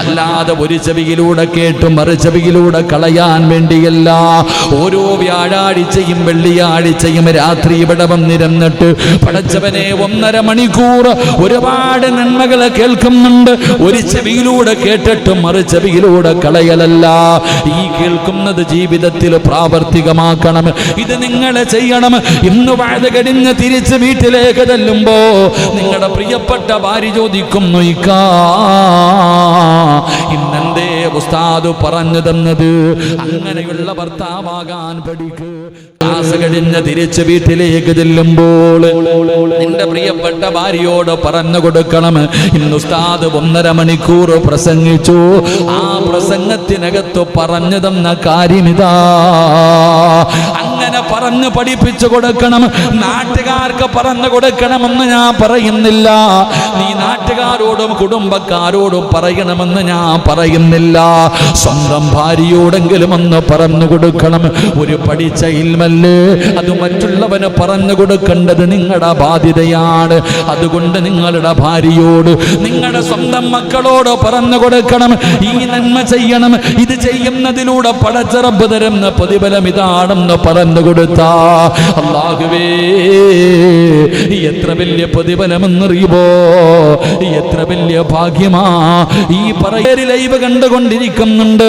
അല്ലാതെ ഒരു ചെവിയിലൂടെ കേട്ട് മറു ചെവിയിലൂടെ കളയാൻ വേണ്ടിയല്ല. ഓരോ വ്യാഴാഴ്ചയും വെള്ളിയാഴ്ചയും രാത്രി ഇവിടെ വന്നിരുന്നിട്ട് പടച്ചവനെ ഒന്നര മണിക്കൂർ ഒരുപാട് നന്മകളെ കേൾക്കുന്നുണ്ട്. ഒരു ചെവിയിലൂടെ കേട്ടിട്ട് മറു ചെവിയിലൂടെ കളയലല്ല. ഈ കേൾക്കുന്നത് ജീവിതത്തിൽ പ്രാവർത്തികമാക്കണം. ഇത് നിങ്ങളെ ചെയ്യണം. ഇന്ന് വാഴ കഴിഞ്ഞ് തിരിച്ച് വീട്ടിലേക്ക് തല്ലുമ്പോ നിങ്ങളുടെ പ്രിയപ്പെട്ട ഭാര്യ ചോദിക്കുന്നു ഇക്കാ ഇന്നെന്തേ ഉസ്താദ് പറഞ്ഞു തന്നത്? അങ്ങനെയുള്ള ഭർത്താവാകാൻ പഠിക്ക്. ക്ലാസ് കഴിഞ്ഞ് തിരിച്ച് വീട്ടിലേക്ക് ചെല്ലുമ്പോൾ നിന്റെ പ്രിയപ്പെട്ട ഭാര്യയോട് പറഞ്ഞു കൊടുക്കണം. ഇന്ന് ഉസ്താദ് ഒന്നര മണിക്കൂർ പ്രസംഗിച്ചു. ആ പ്രസംഗത്തിനകത്ത് പറഞ്ഞു തന്ന കാര്യമിതാ പറഞ്ഞു പഠിപ്പിച്ചു കൊടുക്കണം. നാട്ടുകാർക്ക് പറഞ്ഞു കൊടുക്കണമെന്ന് ഞാൻ പറയുന്നില്ല. നീ നാട്ടുകാരോടും കുടുംബക്കാരോടും പറയണമെന്ന് ഞാൻ പറയുന്നില്ല. സ്വന്തം ഭാര്യയോടെങ്കിലും ഒന്ന് പറഞ്ഞു കൊടുക്കണം. ഒരു പഠിച്ച ഇൽമല്ലേ അത് മറ്റുള്ളവന് പറഞ്ഞു കൊടുക്കേണ്ടത് നിങ്ങളുടെ ബാധ്യതയാണ്. അതുകൊണ്ട് നിങ്ങളുടെ ഭാര്യയോട് നിങ്ങളുടെ സ്വന്തം മക്കളോട് പറഞ്ഞു കൊടുക്കണം. ഈ നന്മ ചെയ്യണം. ഇത് ചെയ്യുന്നതിലൂടെ പടച്ചറബ് തരുന്ന പ്രതിഫലം ഇതാണെന്ന് പറഞ്ഞു കൊടുത്താ? അള്ളാഹുവേ എത്ര വലിയ പ്രതിഫലമെന്നറിയുമോ എത്ര വലിയ ഭാഗ്യമാ? ഈ പറയരി ലൈവ് കണ്ടുകൊണ്ടിരിക്കുന്നുണ്ട്.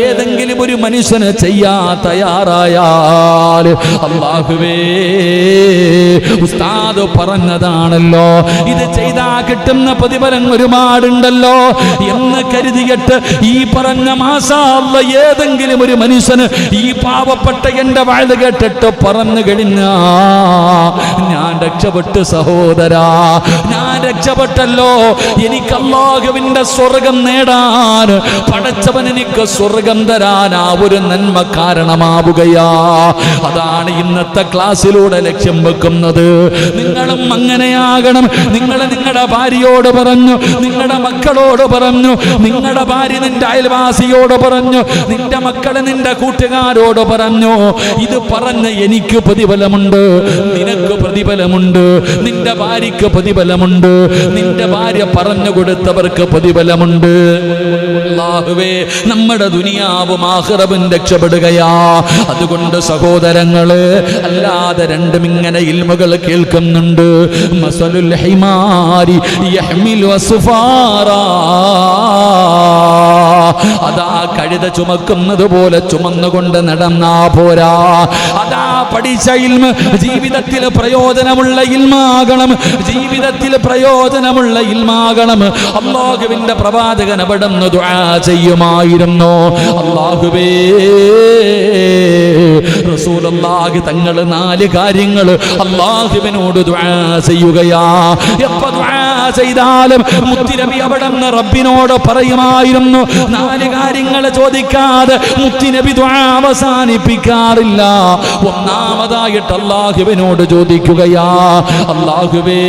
ഏതെങ്കിലും ഒരു മനുഷ്യന് ചെയ്യാ തയ്യാറായാൽ അള്ളാഹുവേ ഉസ്താദ് പറഞ്ഞതാണല്ലോ. ഇത് ചെയ്താ കിട്ടുന്ന പ്രതിഫലം ഒരുപാടുണ്ടല്ലോ എന്ന് കരുതിയിട്ട് ഈ പറഞ്ഞ മാസാള്ള ഏതെങ്കിലും ഒരു മനുഷ്യന് ഈ പാവപ്പെട്ട എന്റെ വാഴ കേട്ടിട്ട് പറന്നു കഴിഞ്ഞ ഞാൻ രക്ഷപ്പെട്ടു സഹോദരാ ഞാൻ രക്ഷപ്പെട്ടല്ലോ. എനിക്ക് അള്ളാഹുവിന്റെ സ്വർഗം നേടാൻ പടച്ചവൻ എനിക്ക് സ്വർഗം തരാൻ ആ ഒരു നന്മ കാരണമാവുകയാ. അതാണ് ഇന്നത്തെ ക്ലാസ്സിലൂടെ ലക്ഷ്യം വെക്കുന്നത്. നിങ്ങളും അങ്ങനെയാകണം. നിങ്ങൾ നിങ്ങളുടെ ഭാര്യയോട് പറഞ്ഞു നിങ്ങളുടെ മക്കളോട് പറഞ്ഞു നിങ്ങളുടെ ഭാര്യ നിന്റെ അയൽവാസിയോട് പറഞ്ഞു നിന്റെ മക്കൾ നിന്റെ കൂട്ടുകാരോട് പറഞ്ഞു. ഇത് പറഞ്ഞ് എനിക്ക് പ്രതിഫലമുണ്ട്. നിനക്ക് പ്രതിഫലമുണ്ട്. നിന്റെ ഭാര്യയ്ക്ക് പ്രതിഫലമുണ്ട്. നിന്റെ ഭാര്യ പറഞ്ഞു കൊടുത്തവർക്ക് പ്രതിഫലമുണ്ട്. നമ്മുടെ ദുനിയാവും ആഹ്റവും രക്ഷപ്പെടുകയാ. അതുകൊണ്ട് സഹോദരങ്ങൾ അല്ലാതെ രണ്ടും ഇങ്ങനെ ഇൽമുകൾ കേൾക്കുന്നുണ്ട്. മസലുൽ ഹിമാരി അതാ കഴുത ചുമക്കുന്നത് പോലെ ചുമന്നുകൊണ്ട് നടന്നാ പോരാ. അതാ പഠിച്ച ഇൽമ. ജീവിതത്തിൽ പ്രയോജനമുള്ള ഇൽമാകണം. ജീവിതത്തിൽ പ്രയോജനമുള്ള ഇൽമാകണം. അള്ളാഹുവിന്റെ പ്രവാചകൻ അവിടുന്ന് ദുആ ചെയ്യുമായിരുന്നു. അള്ളാഹുവേ റസൂലുള്ളാഹി തങ്ങൾ നാല് കാര്യങ്ങൾ അള്ളാഹുവിനോട് ദുആ ചെയ്യുകയാ. എപ്പോ ചെയ്താലും മുത്തിനബി അവിടെ നിന്ന് റബ്ബിനോട് പറയുമായിരുന്നു നാല് കാര്യങ്ങൾ ചോദിക്കാതെ മുത്തിനബി അവസാനിപ്പിക്കാറില്ല. ഒന്നാമതായിട്ട് അള്ളാഹുവിനോട് ചോദിക്കുകയാ അള്ളാഹുവേ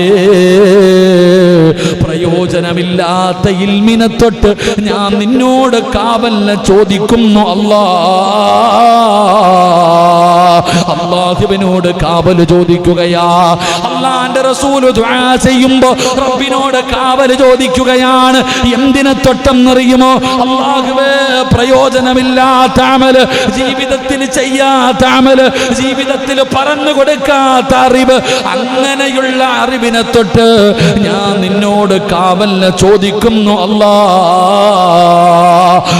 പ്രയോജനമില്ലാത്ത ഇൽമിനെ തൊട്ട് ഞാൻ നിന്നോട് കാവല്ല ചോദിക്കുന്നു അല്ലാ. അള്ളാഹുവിനോട് കാവൽ ചോദിക്കുകയാ. അള്ളാന്റെ റസൂൽ ചെയ്യുമ്പോ റബ്ബിനോട് കാവൽ ചോദിക്കുകയാണ്. എന്തിനെ തൊട്ടെന്നറിയുമോ? അള്ളാഹുവേ പ്രയോജനമില്ലാത്ത അമൽ ജീവിതത്തിൽ ചെയ്യാത്ത അമൽ ജീവിതത്തിൽ പറഞ്ഞു കൊടുക്കാത്ത അറിവ് അങ്ങനെയുള്ള അറിവിനെ തൊട്ട് ഞാൻ നിന്നോട് കാവലിനെ ചോദിക്കുന്നു അല്ലാ.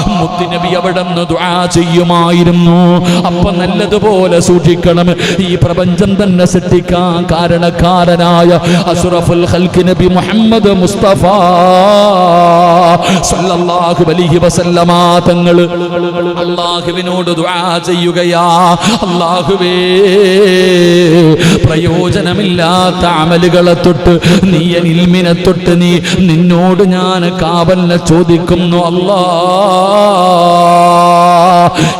മുത്തുനബി അവിടെ നിന്ന് ചെയ്യുമായിരുന്നു. അപ്പൊ നല്ലതുപോലെ സൂക്ഷിക്കണം. ഈ പ്രപഞ്ചം തന്നെ സൃഷ്ടിക്കാൻ കാരണക്കാരനായ അസുറഫുൽ ഖൽക്ക് നബി മുഹമ്മദ് മുസ്തഫ സല്ലല്ലാഹു അലൈഹി വസല്ലമ തങ്ങൾ അള്ളാഹുവിനോട് ദുആ ചെയ്യുകയാ. അള്ളാഹുവേ പ്രയോജനമില്ലാത്ത അമലുകളെ തൊട്ട് നീ ഇൽമിനെ തൊട്ട് നീ നിന്നോട് ഞാൻ കാവലിനെ ചോദിക്കുന്നു. അല്ലാ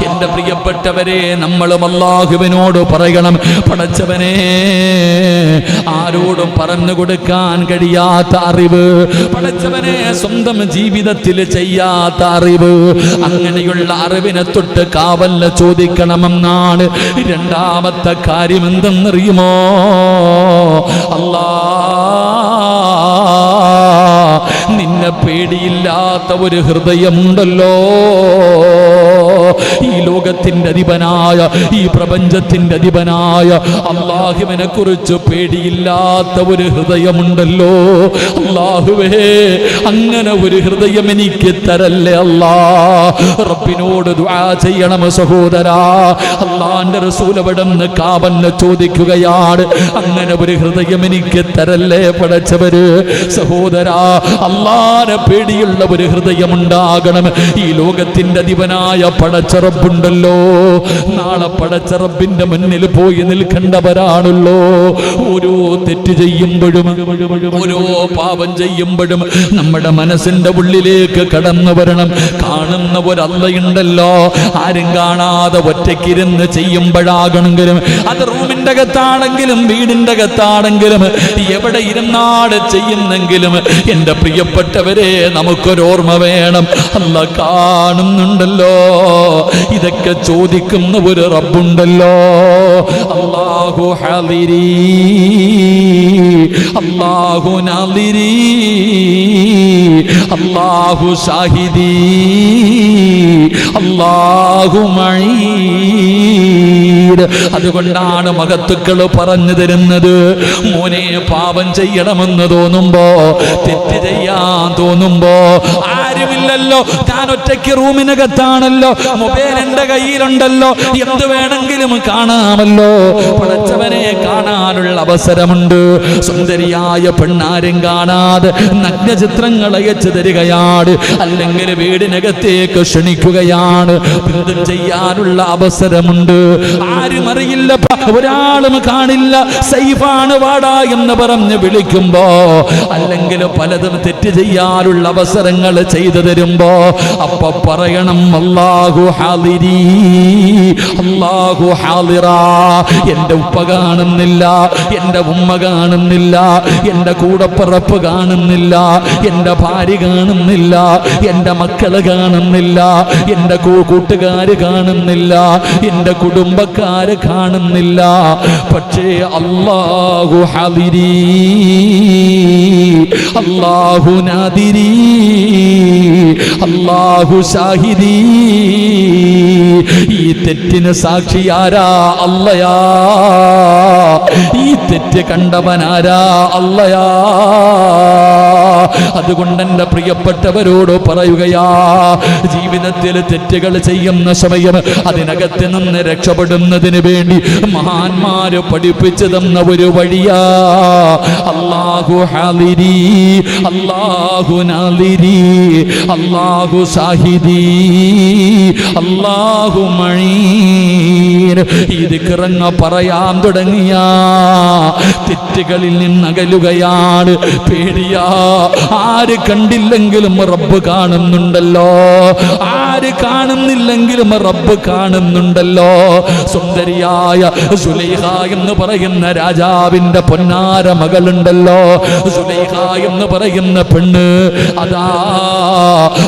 എന്റെ പ്രിയപ്പെട്ടവരെ നമ്മളും അള്ളാഹുവിനോട് പറയണം. പടച്ചവനെ ആരോടും പറഞ്ഞു കൊടുക്കാൻ കഴിയാത്ത അറിവ്. പടച്ചവനെ സ്വന്തം ജീവിതത്തിൽ ചെയ്യാത്ത അറിവ്. അങ്ങനെയുള്ള അറിവിനെ തൊട്ട് കാവല്ല ചോദിക്കണമെന്നാണ് രണ്ടാമത്തെ കാര്യം എന്തെന്നറിയുമോ? അല്ലാ പേടിയില്ലാത്ത ഒരു ഹൃദയമുണ്ടല്ലോ. ഈ ലോകത്തിന്റെ അധിപനായ ഈ പ്രപഞ്ചത്തിന്റെ അധിപനായ അള്ളാഹുവിനെ കുറിച്ച് പേടിയില്ലാത്ത ഒരു ഹൃദയമുണ്ടല്ലോ. അള്ളാഹുവേ അങ്ങനെ ഒരു ഹൃദയം എനിക്ക് തരല്ലേ അല്ലാ. റബ്ബിനോട് ദുആ ചെയ്യണം സഹോദരാ. അള്ളാന്റെ നിന്ന് കാവന്ന് ചോദിക്കുകയാണ് അങ്ങനെ ഒരു ഹൃദയം എനിക്ക് തരല്ലേ പടച്ചവര്. സഹോദരാ അള്ളാനെ പേടിയുള്ള ഒരു ഹൃദയം ഉണ്ടാകണം ഈ ലോകത്തിന്റെ അധിപനായ പടച്ചറപ്പുണ്ടല്ലോ. നാളെ പടച്ചറപ്പിന്റെ മുന്നിൽ പോയി നിൽക്കേണ്ടവരാണല്ലോ ഓരോ തെറ്റ് ചെയ്യുമ്പോഴും ഓരോ പാപം ചെയ്യുമ്പോഴും നമ്മുടെ മനസ്സിന്റെ ഉള്ളിലേക്ക് കടന്നു വരണം. കാണുന്ന ഒരല്ലയുണ്ടല്ലോ. ആരും കാണാതെ ഒറ്റയ്ക്കിരുന്ന് ചെയ്യുമ്പോഴാകണമെങ്കിലും അത് റൂമിന്റെ അകത്താണെങ്കിലും വീടിന്റെ അകത്താണെങ്കിലും എവിടെ ഇരുന്നാട് ചെയ്യുന്നെങ്കിലും എന്റെ പ്രിയപ്പെട്ടവരെ നമുക്കൊരോർമ്മ വേണം. അല്ല കാണുന്നുണ്ടല്ലോ. ഇതൊക്കെ ചോദിക്കുന്ന ഒരു റബ്ബുണ്ടല്ലോ. അള്ളാഹു ഹാളിരി അള്ളാഹു നാളിരി അള്ളാഹു ഷാഹിദി. അതുകൊണ്ടാണ് മകത്തുക്കൾ പറഞ്ഞു തരുന്നത്. മോനെ പാപം ചെയ്യണമെന്ന് തോന്നുമ്പോ തെറ്റ് ചെയ്യാൻ തോന്നുമ്പോ ആരുമില്ലല്ലോ ഞാൻ ഒറ്റയ്ക്ക് റൂമിനകത്താണല്ലോ. മൊബൈൽ എന്റെ കയ്യിലുണ്ടല്ലോ. എന്ത് വേണമെങ്കിലും കാണാമല്ലോ. പടച്ചവനെ കാണാനുള്ള അവസരമുണ്ട്. സുന്ദരിയായ പെണ്ണാരും കാണാതെ നഗ്നചിത്രങ്ങൾ അയച്ചു തരികയാണ്. അല്ലെങ്കിൽ വീടിനകത്തേക്ക് ക്ഷണിക്കുകയാണ്. ബന്ധം ചെയ്യാനുള്ള അവസരമുണ്ട്. ആരും അറിയില്ല ഒരാളും കാണില്ല. സൈഫാണ് വാടാ എന്ന് പറഞ്ഞ് വിളിക്കുമ്പോ അല്ലെങ്കിൽ പലതും തെറ്റ് ചെയ്യാനുള്ള അവസരങ്ങൾ ചെയ്തു തരുമ്പോ അപ്പൊ പറയണം അല്ലാഹു ഹാലിരി അല്ലാഹു ഹാലിറ എന്റെ ഉപ്പ കാണുന്നില്ല എന്റെ ഉമ്മ കാണുന്നില്ല എന്റെ കൂടപ്പിറപ്പ് കാണുന്നില്ല എന്റെ ഭാര്യ കാണുന്നില്ല എന്റെ മക്കൾ കാണുന്നില്ല എന്റെ കൂട്ടുകാര് കാണുന്നില്ല എന്റെ കുടുംബക്കാര് കാണുന്നില്ല. പക്ഷേ അല്ലാഹു ഹാലിരി അല്ലാഹു നാദിരി അല്ലാഹു ഷാഹിദി. ഈ തെറ്റിന് സാക്ഷിയാരാ അല്ലയാ ഈ തെറ്റ് കണ്ടവനാരാ? അല്ലയാ അതുകൊണ്ട് എന്റെ പ്രിയപ്പെട്ടവരോട് പറയുകയാ ജീവിതത്തിൽ തെറ്റുകൾ ചെയ്യുന്ന സമയം അതിനകത്ത് നിന്ന് രക്ഷപ്പെടുന്നതിന് വേണ്ടി മഹാന്മാര് പഠിപ്പിച്ചു തന്ന ഒരു വഴിയാ. അല്ലാഹു ഹാലിരി അള്ളാഹു നാലിരി അല്ലാഹു സാഹിദി അല്ലാഹു മഴീർ ഇത് കിറങ്ങ പറയാൻ തുടങ്ങിയ. തെറ്റുകളിൽ നിന്നകലുകയാണ്. പേടിയാ. ആര് കണ്ടില്ലെങ്കിലും റബ്ബ് കാണുന്നുണ്ടല്ലോ. ആര് കാണുന്നില്ലെങ്കിലും റബ്ബ് കാണുന്നുണ്ടല്ലോ. സുന്ദരിയായ സുലൈഹ എന്ന് പറയുന്ന രാജാവിന്റെ പൊന്നാര മകളുണ്ടല്ലോ. സുലൈഹ എന്ന് പറയുന്ന പെണ്ണ് അതാ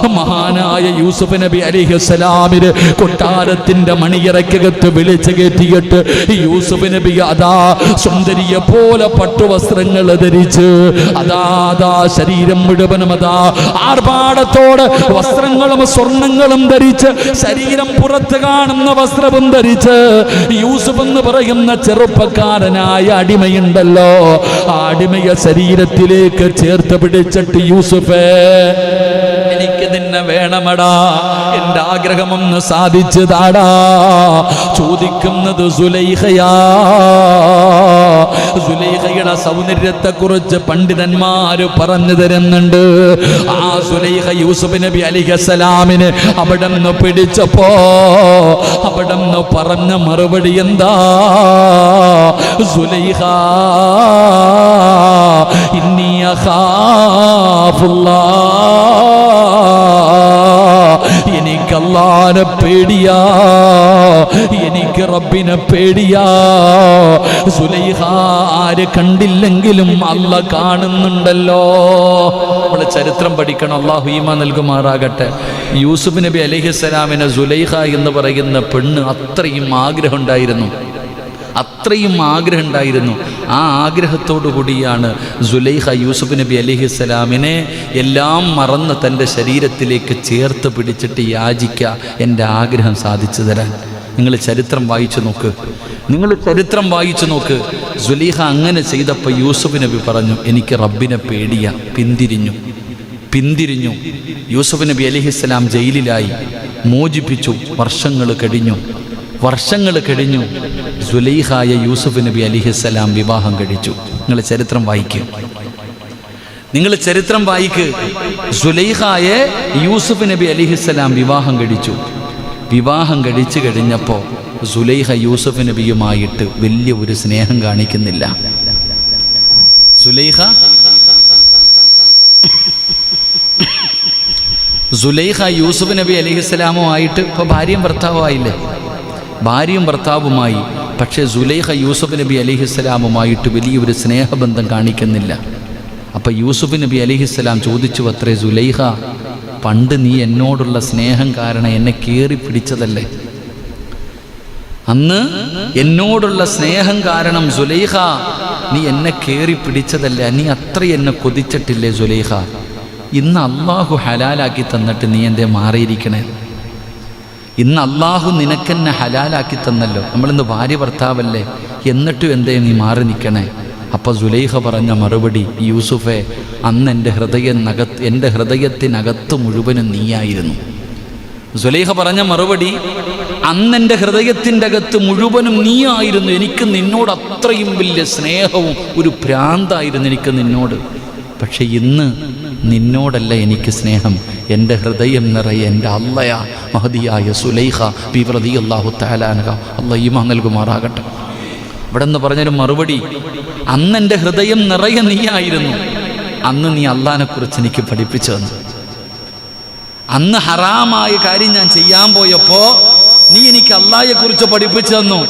മഹാനായ യൂസുഫ് നബി അലിഹസ്സലാമിന് കൊട്ടാരത്തിന്റെ മണിയറക്കകത്ത് വിളിച്ചു കയറ്റിയിട്ട് യൂസുഫ് നബി അതാ സുന്ദരിയെ പോലെ പട്ടുവസ്ത്രങ്ങൾ ധരിച്ച് അതാതാ അതാ ശരീരം മുഴുവനും അതാ ആർഭാടത്തോട് വസ്ത്രങ്ങളും സ്വർണങ്ങളും ധരിച്ച് ശരീരം പുറത്ത് കാണുന്ന വസ്ത്രവും ധരിച്ച് യൂസുഫ് എന്ന് പറയുന്ന ചെറുപ്പക്കാരനായ അടിമയുണ്ടല്ലോ. ആ അടിമയെ ശരീരത്തിലേക്ക് ചേർത്ത് പിടിച്ചിട്ട് യൂസുഫേ എനിക്ക് നിന്നെ വേണമടാ. എന്റെ ആഗ്രഹമൊന്ന് സാധിച്ചു താടാ സുലൈഹയാ. സുലൈഹയുടെ സൗന്ദര്യത്തെ കുറിച്ച് പണ്ഡിതന്മാര് പറഞ്ഞു തരുന്നുണ്ട്. ആ സുലൈഹ യൂസുഫ് നബി അലിഹസലാമിന് അവിടെ നിന്ന് പിടിച്ചപ്പോ അവിടെ നിന്ന് പറഞ്ഞ മറുപടി എന്താ? സുലൈഹ ഇന്നി അഖാഫുല്ലാ എനിക്ക് അല്ലാനെ പേടിയാ. എനിക്ക് റബ്ബിനെ പേടിയാ. സുലൈഹ ആര് കണ്ടില്ലെങ്കിലും അല്ല കാണുന്നുണ്ടല്ലോ. നമ്മളെ ചരിത്രം പഠിക്കണം. അള്ളാഹു ഈമ നൽകുമാറാകട്ടെ. യൂസുഫ് നബി അലഹിസ്സലാമിനെ സുലൈഹ എന്ന് പറയുന്ന പെണ്ണ് അത്രയും ആഗ്രഹം ഉണ്ടായിരുന്നു. അത്രയും ആഗ്രഹം ഉണ്ടായിരുന്നു. ആ ആഗ്രഹത്തോടു കൂടിയാണ് സുലൈഹ യൂസുഫ് നബി അലിഹിസ്സലാമിനെ എല്ലാം മറന്ന് തന്റെ ശരീരത്തിലേക്ക് ചേർത്ത് പിടിച്ചിട്ട് യാചിക്കുക എന്റെ ആഗ്രഹം സാധിച്ചു തരാൻ. നിങ്ങൾ ചരിത്രം വായിച്ചു നോക്ക്. നിങ്ങൾ ചരിത്രം വായിച്ചു നോക്ക്. സുലൈഹ അങ്ങനെ ചെയ്തപ്പോൾ യൂസുഫ് നബി പറഞ്ഞു എനിക്ക് റബ്ബിനെ പേടിയ. പിന്തിരിഞ്ഞു. പിന്തിരിഞ്ഞു. യൂസുഫ് നബി അലിഹിസ്സലാം ജയിലിലായി. മോചിപ്പിച്ചു. വർഷങ്ങൾ കഴിഞ്ഞു. വർഷങ്ങൾ കഴിഞ്ഞു സുലൈഹായ യൂസുഫ് നബി അലിഹിസ്സലാം വിവാഹം കഴിച്ചു. നിങ്ങൾ ചരിത്രം വായിക്കും. നിങ്ങൾ ചരിത്രം വായിക്ക്. സുലൈഹായെ യൂസുഫ് നബി അലിഹിസ്സലാം വിവാഹം കഴിച്ചു. വിവാഹം കഴിച്ചു കഴിഞ്ഞപ്പോൾ സുലൈഹ യൂസുഫ് നബിയുമായിട്ട് വലിയ ഒരു സ്നേഹം കാണിക്കുന്നില്ല. സുലൈഹ സുലൈഹ യൂസുഫ് നബി അലിഹിസ്സലാമുമായിട്ട് ഇപ്പോൾ ഭാര്യയും ഭർത്താവുമായില്ലേ? ഭാര്യയും ഭർത്താവുമായി. പക്ഷേ സുലൈഹ യൂസുഫ് നബി അലിഹിസ്സലാമുമായിട്ട് വലിയൊരു സ്നേഹബന്ധം കാണിക്കുന്നില്ല. അപ്പം യൂസുഫ് നബി അലിഹിസ്സലാം ചോദിച്ചു അത്രേ സുലൈഹ പണ്ട് നീ എന്നോടുള്ള സ്നേഹം കാരണം എന്നെ കീറി പിടിച്ചതല്ലേ? അന്ന് എന്നോടുള്ള സ്നേഹം കാരണം സുലൈഹ നീ എന്നെ കയറി പിടിച്ചതല്ലേ? നീ അത്ര എന്നെ കൊതിച്ചിട്ടില്ലേ സുലൈഹ ഇന്ന് അള്ളാഹു ഹലാലാക്കി തന്നിട്ട് നീ എന്തേ മാറിയിരിക്കണേ? ഇന്ന് അള്ളാഹു നിനക്കെന്നെ ഹലാലാക്കി തന്നല്ലോ. നമ്മളിന്ന് ഭാര്യ ഭർത്താവല്ലേ? എന്നിട്ടും എന്തേ നീ മാറി നിൽക്കണേ? അപ്പോൾ സുലൈഹ പറഞ്ഞ മറുപടി യൂസുഫെ അന്ന് എന്റെ ഹൃദയനകത്ത് എന്റെ ഹൃദയത്തിനകത്ത് മുഴുവനും നീയായിരുന്നു. സുലൈഹ പറഞ്ഞ മറുപടി അന്ന് എന്റെ ഹൃദയത്തിന്റെ അകത്ത് മുഴുവനും നീയായിരുന്നു. എനിക്ക് നിന്നോട് അത്രയും വലിയ സ്നേഹവും ഒരു ഭ്രാന്തായിരുന്നു എനിക്ക് നിന്നോട്. പക്ഷെ ഇന്ന് നിന്നോടല്ല എനിക്ക് സ്നേഹം. എന്റെ ഹൃദയം നിറയെ എന്റെ അള്ളയ മഹതിയായ സുലൈഹ ബിവ്രതി അള്ളാഹു താലാനക ഈമ നൽകുമാറാകട്ടെ ഇവിടെ നിന്ന് പറഞ്ഞൊരു മറുപടി അന്ന് എന്റെ ഹൃദയം നിറയെ നീയായിരുന്നു. അന്ന് നീ അള്ളഹാനെക്കുറിച്ച് എനിക്ക് പഠിപ്പിച്ചു തന്നു. അന്ന് ഹറാമായ കാര്യം ഞാൻ ചെയ്യാൻ പോയപ്പോ നീ എനിക്ക് അള്ളാഹയെ കുറിച്ച് പഠിപ്പിച്ചു തന്നു.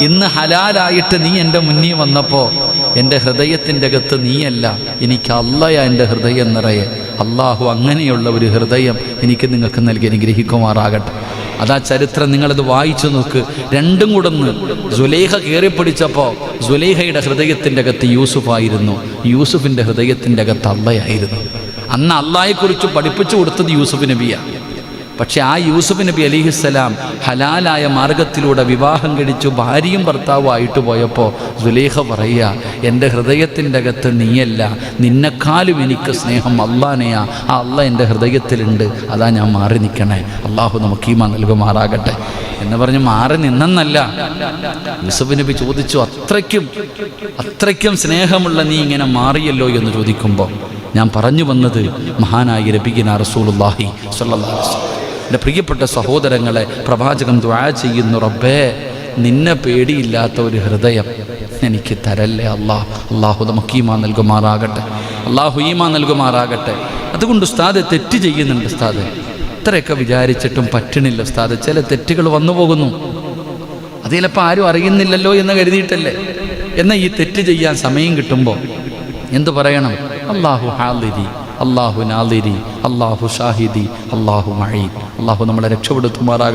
ഇന്ന് ഹലാലായിട്ട് നീ എന്റെ മുന്നിൽ വന്നപ്പോൾ എന്റെ ഹൃദയത്തിന്റെ അകത്ത് നീയല്ല എനിക്ക് അല്ലയാ എന്റെ ഹൃദയം നിറയെ. അള്ളാഹു അങ്ങനെയുള്ള ഒരു ഹൃദയം എനിക്ക് നിങ്ങൾക്ക് നൽകി അനുഗ്രഹിക്കുമാറാകട്ടെ. അതാ ചരിത്രം നിങ്ങളത് വായിച്ചു നോക്ക്. രണ്ടും കൂടൊന്ന്. സുലേഹ കയറിപ്പിടിച്ചപ്പോൾ സുലേഹയുടെ ഹൃദയത്തിന്റെ അകത്ത് യൂസുഫായിരുന്നു. യൂസുഫിന്റെ ഹൃദയത്തിന്റെ അകത്ത് അള്ളയായിരുന്നു. അന്ന് അള്ളാഹയെക്കുറിച്ച് പഠിപ്പിച്ചു കൊടുത്തത് യൂസുഫ് നബിയാണ് പക്ഷെ ആ യൂസുഫ് നബി അലിഹിസ്സലാം ഹലാലായ മാർഗത്തിലൂടെ വിവാഹം കഴിച്ചു ഭാര്യയും ഭർത്താവും ആയിട്ട് പോയപ്പോൾ സുലേഖ പറയുക എന്റെ ഹൃദയത്തിന്റെ അകത്ത് നീയല്ല നിന്നെക്കാളും എനിക്ക് സ്നേഹം അള്ളാനെയാ. ആ അള്ള എന്റെ ഹൃദയത്തിലുണ്ട് അതാ ഞാൻ മാറി നിൽക്കണേ. അള്ളാഹു നമുക്ക് ഈ നൽകുമാറാകട്ടെ. എന്ന് പറഞ്ഞ് മാറി നിന്നെന്നല്ല. യൂസുഫ് നബി ചോദിച്ചു അത്രയ്ക്കും അത്രയ്ക്കും സ്നേഹമുള്ള നീ ഇങ്ങനെ മാറിയല്ലോ എന്ന് ചോദിക്കുമ്പോൾ ഞാൻ പറഞ്ഞു വന്നത് മഹാനായി രബിഗിന അള്ളാഹി വസല്ലം എന്റെ പ്രിയപ്പെട്ട സഹോദരങ്ങളെ പ്രവാചകൻ ദ്വാ ചെയ്യുന്നു റബ്ബേ നിന്നെ പേടിയില്ലാത്ത ഒരു ഹൃദയം എനിക്ക് തരല്ലേ അള്ളാഹ് അള്ളാഹു നമുക്ക് ഈമാ നൽകുമാറാകട്ടെ. അള്ളാഹു ഈമാ നൽകുമാറാകട്ടെ. അതുകൊണ്ട് ഉസ്താദ് തെറ്റ് ചെയ്യുന്നുണ്ട് ഉസ്താദ്. ഇത്രയൊക്കെ വിചാരിച്ചിട്ടും പറ്റണില്ല ഉസ്താദ്. ചില തെറ്റുകൾ വന്നു പോകുന്നു. അത് ചിലപ്പോൾ ആരും അറിയുന്നില്ലല്ലോ എന്ന് കരുതിയിട്ടല്ലേ? എന്നാൽ ഈ തെറ്റ് ചെയ്യാൻ സമയം കിട്ടുമ്പോൾ എന്തു പറയണം? അള്ളാഹു ഹാലിരി അള്ളാഹു നാദിരി അള്ളാഹു ഷാഹിദി അള്ളാഹു മഴീൻ അള്ളാഹു നമ്മളെ രക്ഷപ്പെടുത്തുമാറാകട്ടെ.